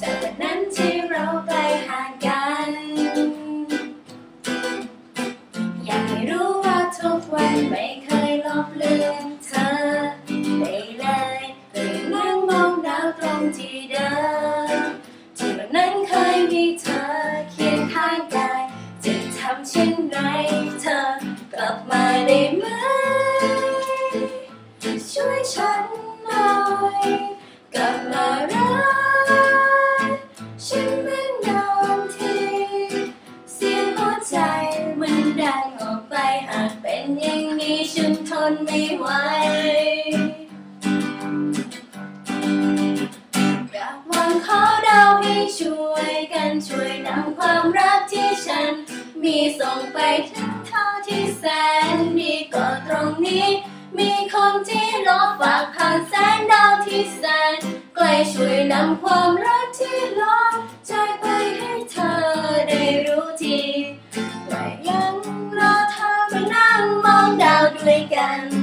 จากวันนั้นที่เราไปห่างกัน อยากให้รู้ว่าทุกวันไม่เคยลบเลือนเธอไปเลยเพื่อนั่งมองดาวตรงที่เดิมที่วันนั้นเคยมีเธอเคียงข้างกายจะทำเช่น นไม่ไหวอยากวอนขอดาวให้ช่วยกันช่วยนำความรักที่ฉัน มีส่งไปถึงเธอที่แสนมีก็ตรงนี้ มีคนที่รอฝากผ่านแสงดาวที่แสนใกล้ช่วยนำความรัก ที